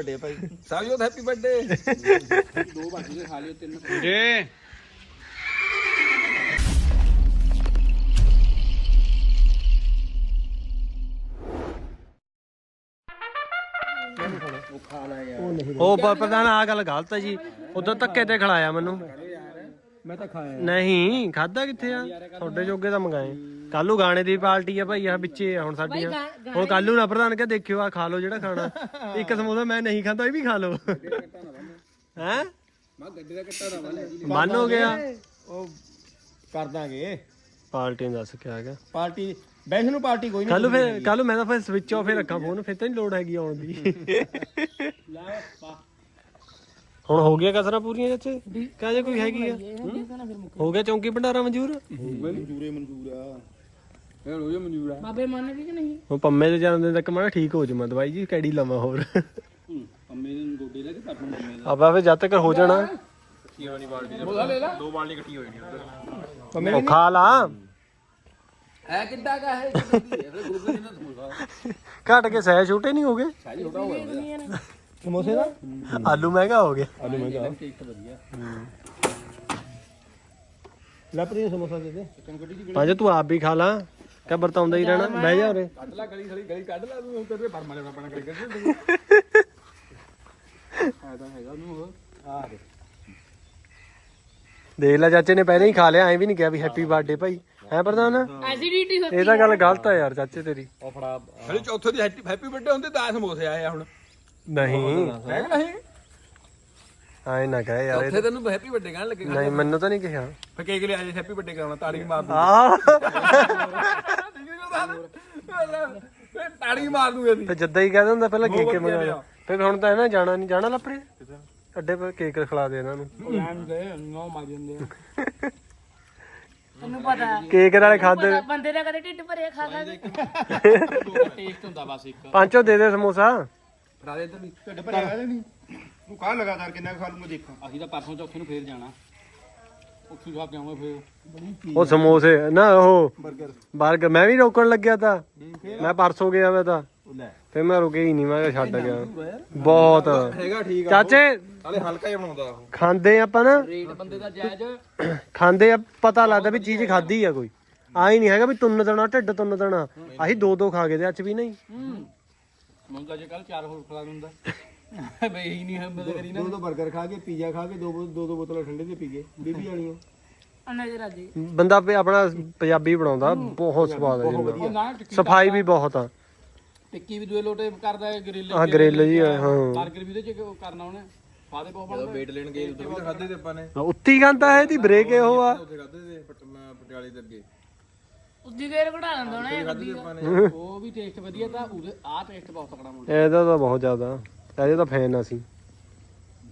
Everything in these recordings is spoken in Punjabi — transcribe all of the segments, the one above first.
ਵੱਡੇ ਭਾਈ। ਸਾਜੋਤ ਹੈਪੀ ਬਰਥਡੇ ਦੋ ਬਾਕੀ ਦੇ ਖਾ ਲਿਓ ਤਿੰਨ ਜੇ ਉਹ ਪ੍ਰਧਾਨ ਆ ਗੱਲ ਗਲਤ ਹੈ ਜੀ। ਉਦੋਂ ਧੱਕੇ ਤੇ ਖਿਲਾਇਆ ਮੈਨੂੰ। ਮੈਂ ਤਾਂ ਖਾਇਆ ਨਹੀਂ ਖਾਦਾ ਕਿੱਥੇ ਆ? ਤੁਹਾਡੇ ਜੋਗੇ ਤਾਂ ਮੰਗਾਏ। ਕੱਲੂ ਗਾਣੇ ਦੀ ਪਾਰਟੀ ਆ ਭਾਈ ਆ ਵਿੱਚੇ ਆ ਹੁਣ ਸਾਡੀਆਂ। ਹੁਣ ਕੱਲੂ ਨਾ ਪ੍ਰਧਾਨ ਕੇ ਦੇਖਿਓ ਆ ਖਾ ਲਓ ਜਿਹੜਾ ਖਾਣਾ। ਇੱਕ ਸਮੋਸਾ ਮੈਂ ਨਹੀਂ ਖਾਂਦਾ ਇਹ ਵੀ ਖਾ ਲਓ। ਹੈ? ਮੈਂ ਗੱਡੀ ਦਾ ਕੱਟਾ ਨਾ ਵਾਲੇ ਬੰਨ ਹੋ ਗਿਆ। ਉਹ ਕਰ ਦਾਂਗੇ। ਪਾਰਟੀ ਨੂੰ ਦੱਸ ਕੇ ਆ ਗਿਆ ਪਾਰਟੀ ਵੈਸੇ ਨੂੰ ਪਾਰਟੀ ਕੋਈ ਨਹੀਂ ਕੱਲੂ ਫੇਰ ਕੱਲੂ ਮੈਂ ਤਾਂ ਫੇਰ ਸਵਿਚ ਆਫ ਹੀ ਰੱਖਾਂ ਫੋਨ ਫਿਰ ਤਾਂ ਨਹੀਂ ਲੋੜ ਹੈਗੀ ਆਉਣ ਦੀ। ਲੈ ਪਾ। ਹੁਣ ਹੋ ਗਿਆ ਕਸਰਾਂ ਪੂਰੀਆਂ ਚਾਚੇ ਕਾਹਦੇ ਕੋਈ ਹੈਗੀ ਆ। ਹੋ? ਗਿਆ ਚੌਂਕੀ ਭੰਡਾਰਾ ਮਨਜ਼ੂਰ? ਮਨਜ਼ੂਰੇ ਮਨਜ਼ੂਰ ਆ। ਇਹ ਰੋਜ਼ ਮਨਜ਼ੂਰ ਆ। ਬਾਬੇ ਮੰਨ ਗਏ ਕਿ ਨਹੀਂ? ਹੁਣ ਪੰਮੇ ਦੇ ਜਨਮ ਦਿਨ ਤੱਕ ਮੈਂ ਕਿਹਾ ਠੀਕ ਹੋ ਜਾਵਾਂ ਦਵਾਈ ਜੀ ਕੈੜੀ ਲਵਾਂ ਹੋਰ? ਅੰਮੇ ਨੂੰ ਗੋਡੇ ਲੈ ਕੇ ਪੱਟ ਨੂੰ ਅੰਮੇ ਆਪਾਂ ਫੇਰ ਜਦ ਤੱਕ ਹੋ ਜਾਣਾ। ਬੋਲਾ ਲੈ ਲਾ। ਉਹ ਖਾ ਲਾ। ਹੈ ਕਿੱਡਾ ਕਾ ਹੈ ਇਹ? ਗਰੁੱਪ ਦੇ ਨਾਲ ਸਮੋਸਾ ਘਟ ਕੇ ਸਹਿ ਛੋਟੇ ਨਹੀਂ ਹੋ ਗਏ ਸਾਜੀ ਛੋਟਾ ਹੋਇਆ ਸਮੋਸੇ ਦਾ? ਆਲੂ ਮਹਿੰਗਾ ਹੋ ਗਿਆ। ਆਲੂ ਮਹਿੰਗਾ ਟੇਸਟ ਵਧੀਆ। ਲੱਪਰੀ ਨੂੰ ਸਮੋਸਾ ਦੇ ਦੇ। ਕੱਢੀ ਪੰਜ ਤੂੰ ਆਪ ਵੀ ਖਾ ਲਾ। ਕਿ ਵਰਤਾਉਂਦਾ ਹੀ ਰਹਿਣਾ। ਬਹਿ ਜਾ ਉਰੇ। ਕੱਢ ਲੈ ਗਲੀ ਗਲੀ ਗਲੀ ਕੱਢ ਲੈ ਤੂੰ। ਤੇਰੇ ਪਰਮਾ ਲੈਣਾ ਪੈਣਾ ਕਰੀ ਕਰ ਫਾਇਦਾ ਹੈਗਾ ਉਹਨੂੰ ਉਹ। ਆ ਦੇ ਦੇਖ ਲੈ ਚਾਚੇ ਨੇ ਪਹਿਲਾਂ ਹੀ ਖਾ ਲਿਆ। ਐਂ ਵੀ ਨਹੀਂ ਕਿਹਾ ਵੀ ਹੈਪੀ ਬਰਥਡੇ ਭਾਈ। ਹੈ ਪ੍ਰਧਾਨ? ਐਸਿਡਿਟੀ ਇਹ ਤਾਂ ਗੱਲ ਗਲਤ ਆ ਯਾਰ ਚਾਚੇ ਤੇਰੀ। ਉਹ ਫੜਾ। ਹਲੇ ਚੌਥੇ ਦੀ ਹੈਪੀ ਬਰਥਡੇ ਹੁੰਦੇ 10 ਸਮੋਸੇ ਆਏ ਆ ਹੁਣ। ਨਹੀਂ। ਐਂ ਨਾ ਕਹੇ ਯਾਰ ਇਹ- ਚੌਥੇ ਤੈਨੂੰ ਹੈਪੀ ਬਰਥਡੇ ਕਹਿਣ ਲੱਗੇ ਨਹੀਂ ਮੈਨੂੰ ਤਾਂ ਨਹੀਂ ਕਿਹਾ। ਫੇ ਕੇਕ ਲਿਆ ਜੇ ਹੈਪੀ ਬਰਥਡੇ ਕਰਾਉਣਾ ਤਾੜੀ ਮਾਰ ਦੂੰ ਆ ਫੇ ਤਾੜੀ ਮਾਰ ਦੂੰਗੇ ਅਸੀਂ ਤੇ ਜਿੱਦਾਂ ਹੀ ਕਹਿੰਦਾ ਹੁੰਦਾ ਪਹਿਲਾਂ ਕੇਕ ਵਧੀਆ ਮੰਗਾਣਾ ਫਿਰ ਹੁਣ ਤਾਂ ਇਹਨਾਂ ਜਾਣਾ ਨਹੀਂ ਜਾਣਾ ਲੱਪਰੇ ਅੱਡੇ 'ਤੇ ਕੇਕ ਖਿਲਾ ਦੇ ਇਹਨਾਂ ਨੂੰ। ਲੈਣ ਦੇ ਨੋ ਮਾਰ ਦਿੰਦੇ ਆ। ਤੈਨੂੰ ਪਤਾ ਹੈ। ਕੇਕ ਨਾਲੇ ਖਾਦੇ। ਪਤਾ ਬੰਦੇ ਦਾ ਕਦੇ ਢਿੱਡ ਭਰਿਆ ਖਾ ਖਾ ਕੇ। ਟੇਸਟ ਹੁੰਦਾ ਬਸ ਇੱਕ। ਪਾਂਚੋ ਦੇ ਦੇ ਸਮੋਸਾ। ਫੜਾ ਦੇ ਇੱਧਰ ਵੀ ਢਿੱਡ ਭਰਿਆ ਹੋਇਆ ਨਹੀਂ ਤੂੰ ਕਾਹ ਲਗਾਤਾਰ ਕਿੰਨਾ ਖਾ ਲੂੰਗਾ ਦੇਖਾਂ। ਅਸੀਂ ਤਾਂ ਪਰਸੋਂ ਚੌਥੇ ਨੂੰ ਫੇਰ ਜਾਣਾ। ਉੱਥੇ ਜਾ ਕੇ ਆਵਾਂਗੇ ਫੇਰ। ਉਹ ਸਮੋਸੇ ਨਾ ਉਹ 버ਗਰ ਬਰਗਰ ਮੈਂ ਵੀ ਰੋਕਣ ਲੱਗਿਆ ਤਾਂ। ਮੈਂ ਪਰਸੋਂ ਗਿਆ ਮੈਂ ਤਾਂ। ਲੈ। ਫਿਰ ਮੈਂ ਰੁਕੇ ਹੀ ਨਹੀਂ ਮੈਂ ਕਿਹਾ ਛੱਡ ਗਿਆ। ਬਹੁਤ। ਹੈਗਾ ਠੀਕ ਆ ਚਾਚੇ! ਹਲੇ ਹਲਕਾ ਹੀ ਬਣਾਉਂਦਾ ਉਹ। ਖਾਂਦੇ ਆਪਾਂ ਨਾ। ਰੇਟ ਬੰਦੇ ਦਾ ਜਾਇਜ਼। ਖਾਂਦੇ ਆ ਪਤਾ ਲੱਗਦਾ ਵੀ ਚੀਜ਼ ਖਾਦੀ ਆ ਕੋਈ। ਆਈ ਨਹੀਂ ਹੈਗਾ ਵੀ ਤੁੰਨ ਦੇਣਾ ਢਿੱਡ ਤੁੰਨ ਦੇਣਾ। ਅਸੀਂ ਦੋ ਦੋ ਖਾ ਗਏ ਤੇ ਅੱਜ ਵੀ ਨਹੀਂ। ਹੂੰ। ਮੰਗਾ ਜੇ ਕੱਲ ਚਾਰ ਹੋਰ ਖਲਾ ਦਿੰਦਾ। ਬਈ ਹੀ ਨਹੀਂ ਹੰਬਲ ਕਰੀ ਨਾ। ਦੋ ਦੋ 버ਗਰ ਖਾ ਕੇ ਪੀਜ਼ਾ ਖਾ ਕੇ ਦੋ ਦੋ ਦੋ ਬੋਤਲਾਂ ਠੰਡੇ ਦੇ ਪੀ ਗਏ ਬੀਬੀ ਵਾਲੀਆਂ। ਜੀ। ਬੰਦਾ ਵੀ ਆਪਣਾ ਪੰਜਾਬੀ ਬਣਾਉਂਦਾ ਬਹੁਤ ਸਵਾਦ ਆ ਜੀ ਉਹ ਨਾ ਟਿੱਕੀ ਸਫ਼ਾਈ ਵੀ ਬਹੁਤ ਆ। ਟਿੱਕੀ ਵੀ ਦੂਏ ਲੋਟੇ ਕਰਦਾ ਹੈ ਗ੍ਰਿਲ ਆ ਗ੍ਰਿਲ ਜੀ ਹਾਂ। ਬਰਗਰ ਵੀ ਉਹਦੇ ਚ ਕਰਨਾ ਉਹਨੇ। ਫਾਦੇ ਬਹੁਤ ਬਣਦਾ। ਵੇਟ ਲੈਣ ਗਏ ਉਦੋਂ ਵੀ ਖਾਦੇ ਤੇ ਆਪਾਂ ਨੇ। ਉੱਤੀ ਖਾਂਦਾ ਹੈ ਦੀ ਬ੍ਰੇਕ ਇਹੋ ਆ। ਉੱਥੇ ਖਾਦੇ ਤੇ ਪਟਨਾ ਪਟਿਆਲੇ ਦੇ ਅੱਗੇ। ਉਦੀ ਗੇਰ ਕਢਾ ਲੈਂਦਾ ਉਹਨੇ ਇਹ ਗੱਡੀ ਦਾ। ਨੇ ਉਹ ਵੀ ਟੇਸਟ ਵਧੀਆ ਤਾਂ ਉਹਦੇ ਆਹ ਟੇਸਟ ਬਹੁਤ ਤਕੜਾ ਮੁੰਡਾ। ਇਹਦਾ ਤਾਂ ਬਹੁਤ ਜ਼ਿਆਦਾ। ਇਹਦੇ ਤਾਂ ਫੈਨ ਆ ਅਸੀਂ।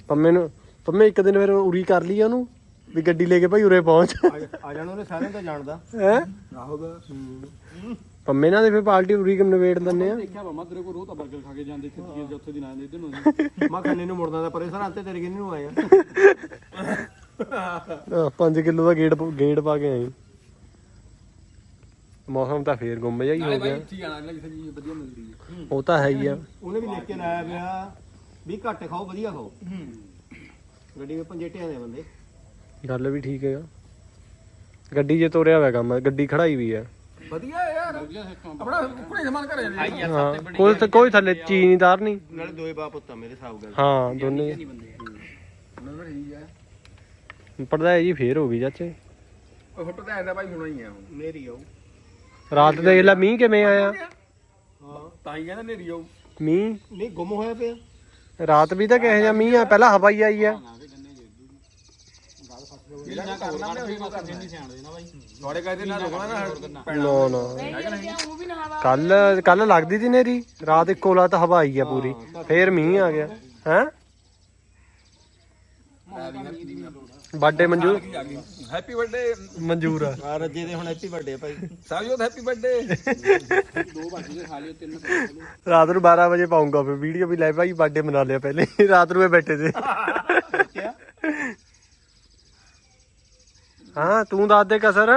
ਪੰਮੇ ਨੂੰ ਪੰਮੇ ਇੱਕ ਦਿਨ ਫਿਰ ਉਰੀ ਕਰ ਲਈ ਉਹਨੂੰ ਵੀ ਗੱਡੀ ਲੈ ਕੇ ਭਾਈ ਉਰੇ ਪਹੁੰਚ। ਆ ਜਾਣ ਉਹਨੇ ਸਾਰਿਆਂ ਦਾ ਜਾਣਦਾ। ਹੈ? ਆਹੋਗਾ ਪੰਮੇ ਨਾਲ ਦੀ ਫਿਰ ਪਾਰਟੀ ਉਰੀ ਕਿੰਨੇ ਵੇਟ ਦਿੰਨੇ ਆ। ਦੇਖਿਆ ਰੋਹ ਤਾਂ ਬਰਗਰ ਖਾ ਕੇ ਜਾਂਦੇ ਆਉਂਦੇ ਇਧਰ ਨੂੰ ਮੈਂ ਖੰਨੇ ਨੂੰ ਮੁੜਦਾ ਤਾਂ ਪਰੇ ਸਰ ਅੰਤੇ ਤੇਰੇ ਕਿੰਨੇ ਨੂੰ ਆਇਆ 5 ਕਿਲੋ ਦਾ ਗੇੜ ਗੇੜ ਪਾ ਕੇ ਆਏ। ਮੌਸਮ ਤਾਂ ਫੇਰ ਗੁੰਮ ਜਿਹਾ ਹੀ ਨਾਲੇ ਗਿਆ। ਇੱਥੇ ਜਾਣਾ ਅਗਲਾ ਕਿਸੇ ਚੀਜ਼ ਵਧੀਆ ਮਿਲਦੀ ਹੈ। ਉਹ ਤਾਂ ਹੈ ਹੀ ਆ। ਉਹਨੇ ਵੀ ਲਿਖ ਕੇ ਲਾਇਆ ਪਿਆ। ਵੀ ਘੱਟ ਖਾਓ ਵਧੀਆ ਖਾਓ। ਗੱਡੀ ਵਿੱਚ ਪੰਜੇਟਿਆਂ ਦੇ ਬੰਦੇ। ਗੱਲ ਵੀ ਠੀਕ ਹੈਗਾ ਗੱਡੀ ਜੇ ਤੋਰਿਆ ਹੋਇਆ ਕੰਮ ਗੱਡੀ ਖੜਾਈ ਵੀ ਆ। ਵਧੀਆ ਹੈ ਯਾਰ। ਆਪਣਾ ਕੁੜੇ ਸਮਾਨ ਘਰੇ ਜਾਂਦੇ ਹਾਂ ਕੋਈ ਤੇ ਕੋਈ ਥੱਲੇ ਚੀਜ਼ ਨਹੀਂ। ਤਾਰਨੀ ਨਾਲੇ ਦੋਏ ਬਾਪ ਪੁੱਤਾਂ ਮੇਰੇ ਹਿਸਾਬ ਗੱਲ ਹਾਂ ਦੋਨੇ। ਨਹੀਂ ਬੰਦੇ ਉਹਨਾਂ ਨੂੰ ਠੀਕ ਹੈ ਪੜਦਾ ਜੀ ਫੇਰ ਹੋ ਗਈ ਚਾਚੇ। ਉਹ ਫੋਟੋ ਤਾਂ ਐਂਦਾ ਭਾਈ ਹੋਣਾ ਹੀ ਆ ਹੁਣ। ਮੇਰੀ ਆਉ ਰਾਤ ਦੇਖ ਲੈ ਮੀਂਹ ਕਿਵੇਂ ਆਇਆ? ਹਾਂ ਤਾਂ ਹੀ ਕਹਿੰਦਾ ਨੇਰੀ ਆਉ ਮੀਂਹ? ਨਹੀਂ ਗੁੰਮ ਹੋਇਆ ਪਿਆ। ਰਾਤ ਵੀ ਤਾਂ ਕਿਹੋ ਜਿਹਾ ਮੀਂਹ ਆ ਪਹਿਲਾਂ ਹਵਾ ਹੀ ਆਈ ਆ। ਨਾ ਨਾ ਬਾਈ। ਰੁਕਣਾ ਨਾ ਨਾ ਨਾ। ਕੱਲ ਕੱਲ ਲੱਗਦੀ ਸੀ ਨੇਰੀ ਰਾਤ ਇੱਕੋ ਲਾਤ ਹਵਾ ਆਈ ਆ ਪੂਰੀ। ਫੇਰ ਮੀਂਹ ਆ ਗਿਆ। ਹੈ? ਬਰਥਡੇ ਮਨਜ਼ੂਰ ਹੈਪੀ ਬਰਥਡੇ ਮਨਜ਼ੂਰ ਆ। ਆ ਰੱਜੇ ਦੇ ਹੁਣ ਹੈਪੀ ਬਰਥਡੇ ਭਾਈ। ਸਾਜੋਤ ਹੈਪੀ ਬਰਥਡੇ ਦੋ ਬਾਕੀ ਦੇ ਖਾ ਲਿਓ ਤਿੰਨ ਖਾ ਲਿਓ ਰਾਤ ਨੂੰ 12 ਵਜੇ ਪਾਉਂਗਾ ਫੇ ਵੀਡੀਓ ਵੀ ਲੈ ਭਾਈ ਬਰਥਡੇ ਮਨਾ ਲਿਆ ਪਹਿਲੇ ਰਾਤ ਨੂੰ ਇਹ ਬੈਠੇ ਕਿਆ? ਹਾਂ ਤੂੰ ਦੱਸ ਦੇ ਕਸਰ।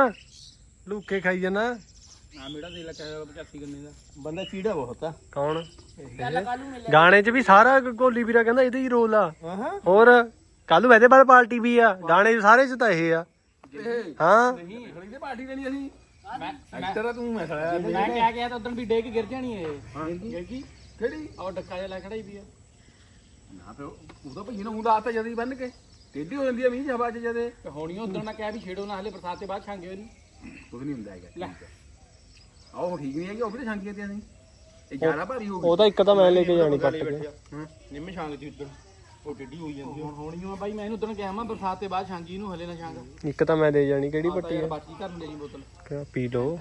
ਲੁੱਕੇ ਖਾਈ ਜਾਣਾ। ਆ ਮੇੜਾ ਦੇ ਲੱਗਾ 85 ਗੰਨੇ ਦਾ। ਬੰਦਾ ਚੀੜਾ ਬਹੁਤ ਆ। ਕੌਣ? ਗਾਣੇ 'ਚ ਵੀ ਸਾਰਾ ਕੋਲੀ ਵੀਰਾ ਕਹਿੰਦਾ ਇਹਦੇ ਹੀ ਰੋਲ ਆ। ਹਾਂ ਹੋਰ ਕੱਲ ਨੂੰ ਇਹਦੇ ਬਾਅਦ ਪਾਰਟੀ ਵੀ ਆ। ਗਾਣੇ 'ਚ ਸਾਰੇ 'ਚ ਤਾਂ ਇਹ ਆ। ਹਾਂ? ਨਹੀਂ ਖੜੀ ਤੇ ਪਾਰਟੀ ਦੇਣੀ ਅਸੀਂ। ਐਕਟਰ ਆ ਤੂੰ ਮੈਂ ਖੜਿਆ ਮੈਂ ਕਿਹਾ ਗਿਆ ਤਾਂ ਉਦੋਂ ਵੀ ਡੇ ਕੇ ਗਿਰ ਜਾਣੀ ਇਹ ਗਿਰ ਗਈ? ਕਿਹੜੀ? ਉਹ ਡੱਕਾ ਜਿਹਾ ਲੈ ਖੜਾ ਹੀ ਵੀ ਆ। ਨਾ ਪਿਓ ਉਹਦਾ ਭਈ ਨੂੰ ਹੁੰਦਾ ਆਤਾ ਜਦੀ ਬੰਨ ਕੇ। ਟੇਢੀ ਹੋ ਜਾਂਦੀ ਆ ਮੀਂਹ ਜਵਾ ਚ ਜਦੇ। ਤੇ ਹੋਣੀ ਉਦੋਂ ਕਿਹਾ ਵੀ ਛੇੜੋ ਨਾ ਹਲੇ ਬਰਸਾਤ ਤੇ ਬਾਅਦ ਛਾਂਗੇ ਨਹੀਂ ਕੁਝ ਨਹੀਂ ਹੁੰਦਾ ਹੈਗਾ ਆਹ ਠੀਕ ਨਹੀਂ ਹੈਗੀ ਉਹ ਵੀ ਛਾਂਗੀਆਂ ਤੇ ਅਸੀਂ ਇਹ ਜ਼ਿਆਦਾ ਭਾਰੀ ਹੋ ਗਈ। ਉਹ ਤਾਂ ਇੱਕ ਤਾਂ ਮੈਂ ਲੈ ਕੇ ਜਾਣੀ ਪੱਟ ਕੇ। ਨਿੰਮ ਛਾਂਗ ਦੀ ਉਦੋਂ ਉਹ ਟਿੱਡੀ ਹੋਈ ਜਾਂਦੀ ਹੁਣ ਹੋਣੀ ਆ ਬਾਈ ਮੈਂ ਇਹਨੂੰ ਉਦੋਂ ਕਿਹਾ ਮੈਂ ਬਰਸਾਤ ਤੇ ਬਾਅਦ ਛਾਂਗੀ ਇਹਨੂੰ ਹਲੇ ਨਾ ਛਾਂਗ। ਇੱਕ ਤਾਂ ਮੈਂ ਦੇ ਜਾਣੀ ਕਿਹੜੀ ਆ ਤਾਂ ਪੱਟੀ ਯਾਰ ਆ ਬਾਕੀ ਘਰ ਨੂੰ ਲੈ ਜੀ ਬੋਤਲ। ਕਿਆ ਪੀ ਲੋ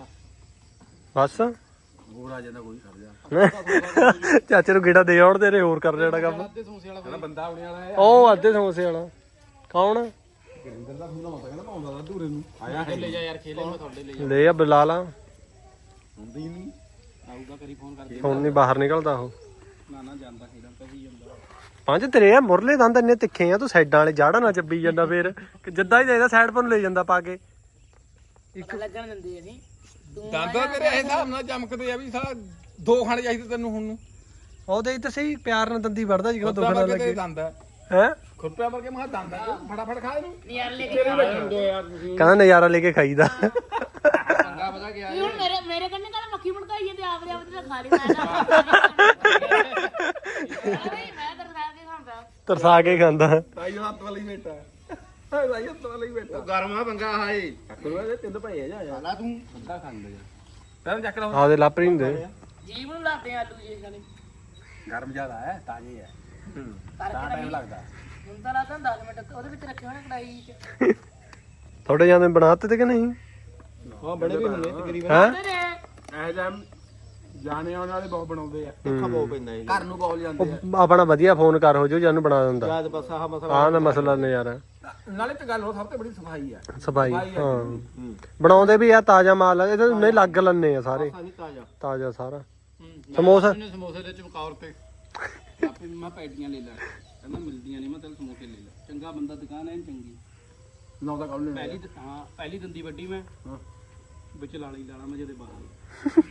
ਬਸ। ਹੋਰ ਆ ਜਾਂਦਾ ਕੋਈ ਖੜ ਜਾ। ਚਾਚੇ ਨੂੰ ਗੇੜਾ ਦੇ ਆਉਣ ਤੇਰੇ ਹੋਰ ਕਰ ਲੈਣਾ ਕੰਮ। ਅੱਧੇ ਸਮੋਸੇ ਵਾਲਾ ਕਹਿੰਦਾ ਬੰਦਾ ਆਉਣੇ ਵਾਲਾ ਹੈ। ਉਹ ਅੱਧੇ ਸਮੋਸੇ ਵਾਲਾ। ਕੌਣ? ਗਿਰਿੰਦਰ ਦਾ ਫੋਨ ਆਉਂਦਾ ਕਹਿੰਦਾ ਪਾਉਂਦਾ ਦਾ ਧੂਰੇ ਨੂੰ। ਆਇਆ ਲੈ ਜਾ ਯਾਰ ਖੇਲੇ ਮੈਂ ਤੁਹਾਡੇ ਲੈ ਜਾ ਲੈ ਆ ਬੁਲਾ ਲਾ। ਹੁੰਦੀ ਨਹੀਂ। ਆਊਗਾ ਕਰੀ ਫੋਨ ਕਰਕੇ। ਹੁਣ ਨਹੀਂ ਬਾਹਰ ਨਿਕਲਦਾ ਉਹ। ਨਾ ਨਾ ਜਾਂਦਾ ਖੇਡਾਂ ਤੇ ਹੀ ਜਾਂਦਾ। ਪੰਜ ਤੇਰੇ ਆ ਮੁਰਲੇ ਦੰਦ ਇੰਨੇ ਤਿੱਖੇ ਆ ਤੂੰ ਸਾਈਡਾਂ ਵਾਲੇ ਜਾੜਾ ਨਾ ਚੱਬੀ ਜਾਂਦਾ ਫੇਰ। ਕਿ ਜਿੱਦਾਂ ਹੀ ਜਾਈਦਾ ਸਾਈਡ ਪਰ ਨੂੰ ਲੈ ਜਾਂਦਾ ਪਾ ਕੇ। ਲੱਗਣ ਦਿੰਦੇ ਅਸੀਂ ਤੂੰ ਦੰਦ ਤਾਂ ਤੇਰੇ ਹਿਸਾਬ ਨਾਲ ਚਮਕਦੇ ਆ ਵੀ ਸਾਲਾ ਦੋ ਖਾਣੇ ਚਾਹੀਦੇ ਤੈਨੂੰ ਹੁਣ ਨੂੰ। ਉਹ ਦੇਖ ਤਾਂ ਸਹੀ ਪਿਆਰ ਨਾਲ ਦੰਦੀ ਵੜਦਾ ਜਿਹੜਾ ਖੁਰਪਿਆ ਦੁੱਖ ਨਾ ਵਰਗੇ ਲੱਗੇ। ਤੇ ਦੰਦ ਹੈ ਹੈ? ਖੁਰਪਿਆ ਵਰਗੇ ਮਾ ਦੰਦ ਹੈ ਫਟਾਫਟ ਖਾ ਇਹਨੂੰ। ਯਾਰ ਲੈ ਕੇ ਖਾ ਕਹਿੰਦਾ ਨਜ਼ਾਰਾ ਲੈ ਕੇ ਖਾਈਦਾ। ਚੰਗਾ ਪਤਾ ਗਿਆ ਇਹ ਹੁਣ ਮੇਰੇ ਮੇਰੇ ਕੰਨੇ ਕਹਿੰਦਾ ਮੱਖੀ ਮਣਕਾਈ ਜਾਂਦੇ ਆਪਦੇ ਆਪ ਤੇ ਤਾਂ ਖਾ ਲਈ ਮੈਂ ਨਾ ਅਰੇ ਮੈਂ ਤਾਂ। ਖਾ ਕੇ ਖਾਂਦਾ ਤਰਸਾ ਕੇ ਖਾਂਦਾ। ਤਾਈ ਹੱਥ ਵਾਲੀ ਬੇਟਾ ਹੈ ਤਾਈ ਹੱਥ ਵਾਲੀ ਬੇਟਾ ਗਰਮਾ ਪੰਗਾ ਹਾਏ ਕਰਵਾ ਦੇ ਤਿੰਨ ਭਾਈ ਆ ਜਾ ਨਾ ਤੂੰ। ਅੱਧਾ ਖਾਂਦਾ ਪਹਿਲਾਂ ਚੱਕ ਲਾ ਆਦੇ ਲਾਪਰੀ ਹੁੰਦੇ ਜੀਵ ਨੂੰ ਲਾਤੇ ਆਲੂ ਜੇ ਖਾਣੇ। ਗਰਮ ਜ਼ਿਆਦਾ ਹੈ ਤਾਜ਼ੇ ਹੈ। ਕਰਕੇ ਤਾਂ ਟਾਈਮ ਲੱਗਦਾ। ਹੁਣ ਤਾਂ ਲਾਤਾ 10 ਮਿੰਟ ਉਹਦੇ ਵਿੱਚ ਰੱਖੇ ਹੋਣੇ ਕੜਾਈ ਚ। ਥੋੜੇ ਜਾਂਦੇ ਬਣਾਤੇ ਤੇ ਕਿ ਨਹੀਂ? ਹਾਂ ਬੜੇ ਵੀ ਹੁੰਦੇ ਤਕਰੀਬਨ। ਹੈ? ਤੇਰੇ ਇਹ ਜਾਂ ਜਾਣੇ ਆਉਣ ਵਾਲੇ ਬਹੁਤ ਬਣਾਉਂਦੇ ਆ। ਤਿੱਖਾ ਬਹੁਤ ਪੈਂਦਾ ਇਹ। ਘਰ ਨੂੰ ਬਹੁਤ ਜਾਂਦੇ ਆ। ਆਪਣਾ ਵਧੀਆ ਫੋਨ ਕਰ ਹੋ ਜੋ ਜਾਨੂੰ ਬਣਾ ਦਿੰਦਾ। ਯਾਦ ਬਸ ਆਹ ਮਸਲਾ ਆਹ ਨਾ ਮਸਲਾ ਨੇ ਯਾਰ ਨਾਲੇ ਤੇ ਗੱਲ ਹੋ ਸਭ ਤੋਂ ਬੜੀ ਸਫ਼ਾਈ ਆ। ਸਫ਼ਾਈ। ਹਾਂ। ਬਣਾਉਂਦੇ ਵੀ ਆ ਤਾਜ਼ਾ ਮਾਲ ਆ ਇਹਦੇ ਨਹੀਂ ਲੱਗ ਲੰਨੇ ਆ ਸਾਰੇ। ਨਹੀਂ ਤਾਜ਼ਾ। ਤਾਜ਼ਾ ਸਾਰਾ। ਸਮੋਸਾ? ਉਹਨੇ ਸਮੋਸੇ ਦੇ ਚਮਕੌਰ ਤੇ ਆਪੇ ਮੈਂ ਪੈਟੀਆਂ ਲੈ ਲੈ। ਕਹਿੰਦਾ ਮਿਲਦੀਆਂ ਨਹੀਂ ਮੈਂ ਤੈਨੂੰ ਸਮੋਸੇ ਲੈ ਲੈ। ਚੰਗਾ ਬੰਦਾ ਦੁਕਾਨ ਐ ਚੰਗੀ। ਨੌ ਦਾ ਕਾਲ ਪਹਿਲੀ ਦ- ਹਾਂ ਪਹਿਲੀ ਦੰਦੀ ਵੱਡੀ ਮੈਂ। ਵਿੱਚ ਲਾਲੀ ਲਾਲਾ ਮੈਂ ਜਦੇ ਬਾਹਰ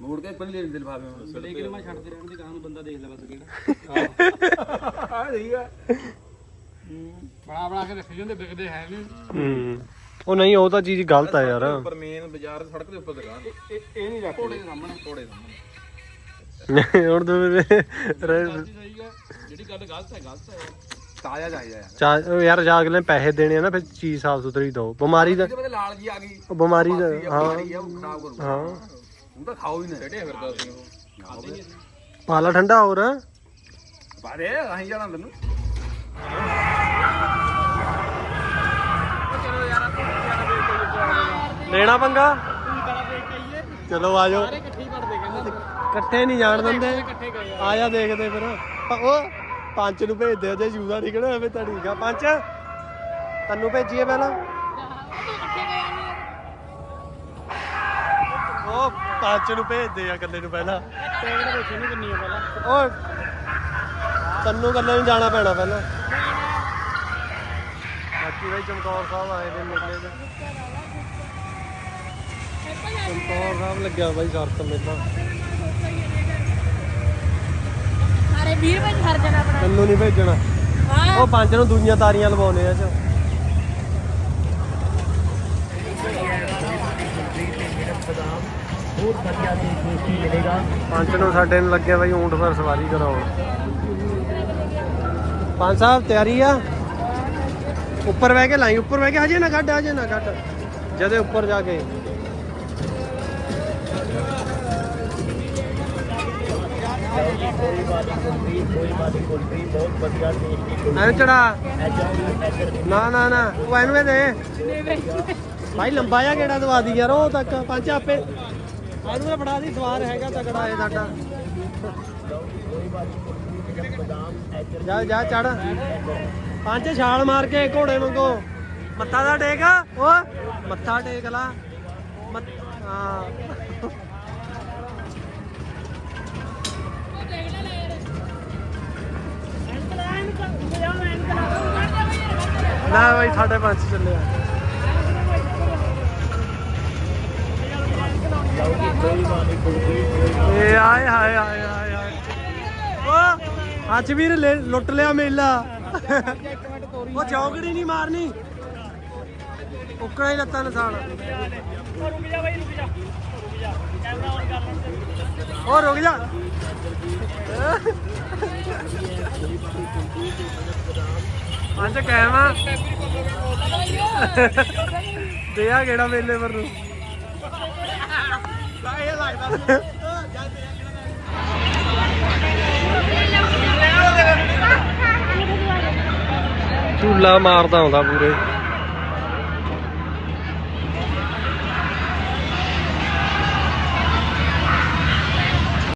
ਮੋੜ ਕੇ ਪਹਿਲੇ ਦਿਲ ਭਾਵੇਂ ਬਲੇ ਕਿ ਮੈਂ ਛੱਡਦੇ ਰਹਿਣ ਦੀ ਗਾਂ ਨੂੰ ਬੰਦਾ ਦੇਖ ਲੈ ਬਸ ਕਿਹੜਾ। ਆ ਠੀਕ ਆ। ਬਣਾ ਬਣਾ ਕੇ ਰੱਖੇ ਜਾਂਦੇ ਵਿਕਦੇ ਹੈ ਨਹੀਂ ਹੂੰ। ਉਹ ਨਹੀਂ ਉਹ ਤਾਂ ਚੀਜ਼ ਗਲਤ ਆ ਯਾਰ। ਉੱਪਰ ਮੇਨ ਬਾਜ਼ਾਰ ਸੜਕ ਦੇ ਉੱਪਰ ਦੁਕਾਨ ਇਹ ਨਹੀਂ ਰੱਖ ਘੋੜੇ ਦੇ ਸਾਹਮਣੇ ਘੋੜੇ ਦੇ ਸਾਹਮਣੇ। ਹੁਣ ਤੂੰ ਹੈ ਜਿਹੜੀ ਗੱਲ ਗਲਤ ਹੈ ਗਲਤ ਹੈ। ਤਾਜ਼ਾ ਚਾਹੀਦਾ ਯਾਰ। ਚਾ ਉਹ ਯਾਰ ਜਾ ਅਗਲੇ ਪੈਸੇ ਦੇਣੇ ਆ ਨਾ ਫਿਰ ਚੀਜ਼ ਸਾਫ਼ ਸੁਥਰੀ ਦੋ ਬਿਮਾਰੀ ਦਾ ਇਹਦੇ ਬੰਦੇ ਲਾਲ ਜੀ ਆ ਗਈ। ਉਹ ਬਿਮਾਰੀ ਦਾ ਹਾਂ। ਮਾੜੀ ਆ ਉਹ ਖਰਾਬ ਕਰੂਗਾ। ਹਾਂ। ਉਹ ਤਾਂ ਖਾਓ ਹੀ ਨਾ। ਡੇਢੇ ਫਿਰਦਾ ਸੀ ਉਹ। ਖਾਦੇ ਨਹੀਂ ਪਾਲਾ ਠੰਡਾ ਹੋਰ? ਬਾਰੇ ਅਸੀਂ ਜਾਣਾ ਤੈਨੂੰ। ਲੈਣਾ ਪੰਗਾ? ਚਲੋ ਆ ਜਾਓ। ਇਕੱਠੇ ਨਹੀਂ ਜਾਣ ਦਿੰਦੇ। ਆ। ਜਾ ਦੇਖਦੇ ਫਿਰ। ਉਹ ਪੰਚ ਨੂੰ ਭੇਜਦੇ ਜੇ ਜੂਦਾ ਨਿਕਲਿਆ ਹੋਵੇ ਤਾਂ ਠੀਕ ਆ। ਪੰਜ ਤੈਨੂੰ ਭੇਜੀਏ ਪਹਿਲਾਂ? ਉਹ ਪੰਜ ਨੂੰ ਭੇਜਦੇ ਆ ਇਕੱਲੇ ਨੂੰ ਪਹਿਲਾਂ। ਟੈਗਰ ਪੁੱਛ ਇਹਨੂੰ ਕਿੰਨੀ ਆ ਪਹਿਲਾਂ ਉਹ ਤੈਨੂੰ ਇਕੱਲੇ ਨੂੰ ਜਾਣਾ ਪੈਣਾ ਪਹਿਲਾਂ। ਬਾਕੀ ਭਾਈ ਚਮਕੌਰ ਸਾਹਿਬ ਆਏ ਨੇ ਮੇਲੇ ਦੇ ਚਮਕੌਰ ਸਾਹਿਬ ਲੱਗਿਆ ਬਾਈ ਸਰਤ ਮੇਲਾ ਸਾਰੇ 20 ਰੁਪਏ ਚ ਖਰਚ ਜਾਣਾ ਆਪਣਾ। ਤੈਨੂੰ ਨਹੀਂ ਭੇਜਣਾ। ਹਾਂ। ਉਹ ਪੰਜ ਨੂੰ ਦੂਜੀਆਂ ਤਾਰੀਆਂ ਲਵਾਉਣੇ ਆ ਚ। ਪੰਜ ਨੂੰ ਸਾਡੇ ਨੂੰ ਲੱਗਿਆ ਬਾਈ ਊਂਠ ਪਰ ਸਵਾਰੀ ਕਰਾਉਣ। ਪੰਜ ਸਾਹਿਬ ਤਿਆਰੀ ਆ? ਉੱਪਰ ਬਹਿ ਕੇ ਲਾਈ ਉੱਪਰ ਬਹਿ ਕੇ ਹਜੇ ਨਾ ਕੱਢ ਹਜੇ ਨਾ ਕੱਢ। ਜਦੇ ਉੱਪਰ ਜਾ ਕੇ। ਐਨੂੰ ਚੜਾ। ਨਾ ਨਾ ਨਾ ਉਹ ਐਨੂੰ ਦੇ। ਭਾਈ ਲੰਬਾ ਜਿਹਾ ਕਿਹੜਾ ਦਵਾ ਦੀ ਯਾਰ, ਉਹ ਤੱਕ ਪੰਜ ਆਪੇ। ਇਹਨੂੰ ਫੜਾ ਦੀ ਸਵਾਰ ਹੈਗਾ ਤਕੜਾ ਇਹ ਸਾਡਾ। ਜਾ ਜਾ, ਚੜ। ਪੰਜ ਛਾਲ ਮਾਰ ਕੇ ਘੋੜੇ ਵਾਂਗੂ। ਮੱਥਾ ਦਾ ਟੇਕ ਓ ਮੱਥਾ ਟੇਕ ਲਾ। ਮੱਥ- ਹਾਂ ਨਾ ਬਈ, ਸਾਡੇ ਪੰਜ ਚੱਲਿਆ ਏ ਆਏ ਹਾਏ ਹਾਏ ਹਾਏ ਹਾਏ ਓ, ਅੱਜ ਵੀਰ ਲੁੱਟ ਲਿਆ ਮੇਲਾ। ਉਹ ਚੌਕੜੀ ਨਹੀਂ ਮਾਰਨੀ। ਉੱਕਣਾ ਹੀ ਲੱਤਾਂ ਨਸਾਲ ਉਹ ਰੁਕ ਜਾ। ਅੱਜ ਕਾਇਮ ਆ। ਦੇ ਆ ਕਿਹੜਾ ਮੇਲੇ ਪਰ ਨੂੰ। ਝੂਲਾ ਮਾਰਦਾ ਹੁੰਦਾ ਪੂਰੇ।